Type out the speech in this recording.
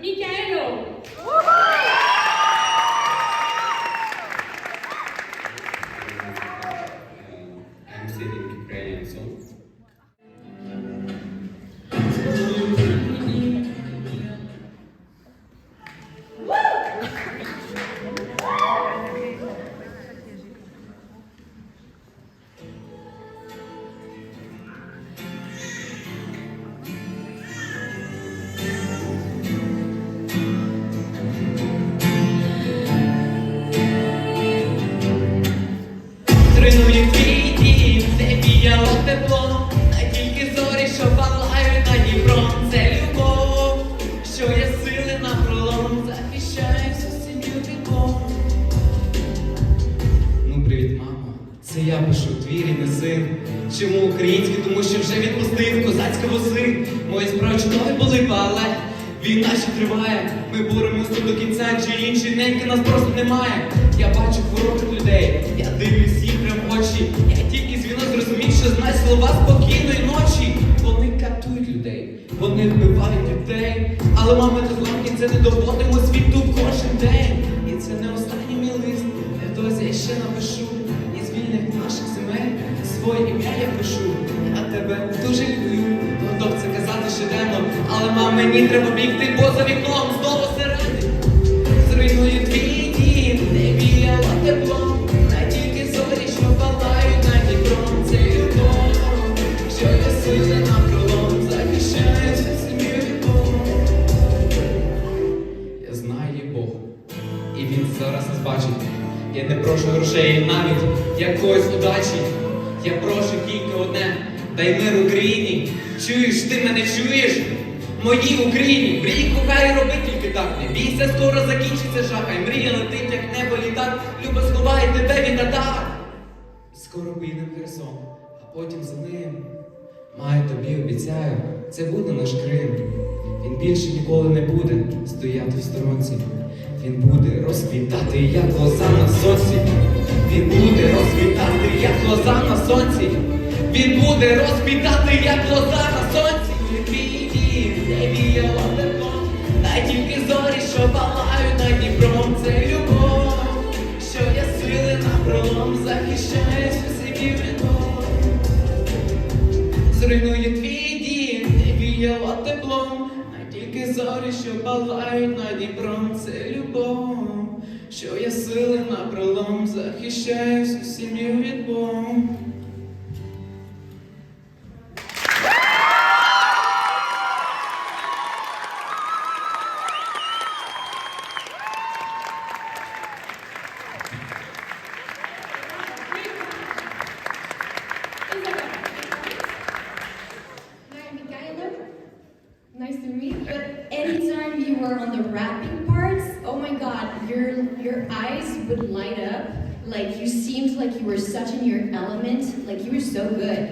Miquel. Це я пишу, твій рідний син. Чому український? Тому що вже відпустив козацькі вози. Мої справи чудові були, але війна ще триває. Ми боремося до кінця, чи інші неньки нас просто немає. Я бачу хворобих людей, я дивлюсь їм прям очі. Я тільки з війни зрозумів, що знай слова спокійної ночі. Вони катують людей, вони вбивають дітей. Але мами та зламки це не доводимо своє ім'я я пишу. Я тебе дуже люблю. Готов це казати щоденно, але мам, мені треба бігти, бо за вікном знову середи. Зруйную твій дім, не віяло тепло, на тільки зорі, що палають над Дніпром. Це любов, що є сили на пролом, захищає всю сім'ю. Я знаю Бог, і він зараз нас бачить. Я не прошу грошей, навіть якоїсь удачі. Я прошу тільки одне, дай мир Україні. Чуєш, ти мене чуєш? Моїй Україні, мрій кохай роби тільки так. Не бійся, скоро закінчиться жахай. Мрія летить, як небо літак. Люба сховає тебе від атак. Скоро поїдемо Херсон, а потім за ним. Маю тобі обіцяю, це буде наш Крим. Він більше ніколи не буде стояти в сторонці. Він буде розквітати, як лоза на сонці. Він буде лоза на сонці. Він буде розквітати, як лоза на сонці. Дім, де віяло тепло, та тільки зорі, що палають над Дніпром. Це любов, що є сили на пролом, захищає всю сім'ю від Бога. Зруйнує твій дім, не віяло теплом, а тільки зорі, що палають над Дніпром, це любов, що я сили на пролом, захищаюсь всю сім'ю від Бога. Nice to meet you. But anytime you were on the rapping parts, oh my god, your your eyes would light up. Like you seemed like you were such in your element. Like you were so good.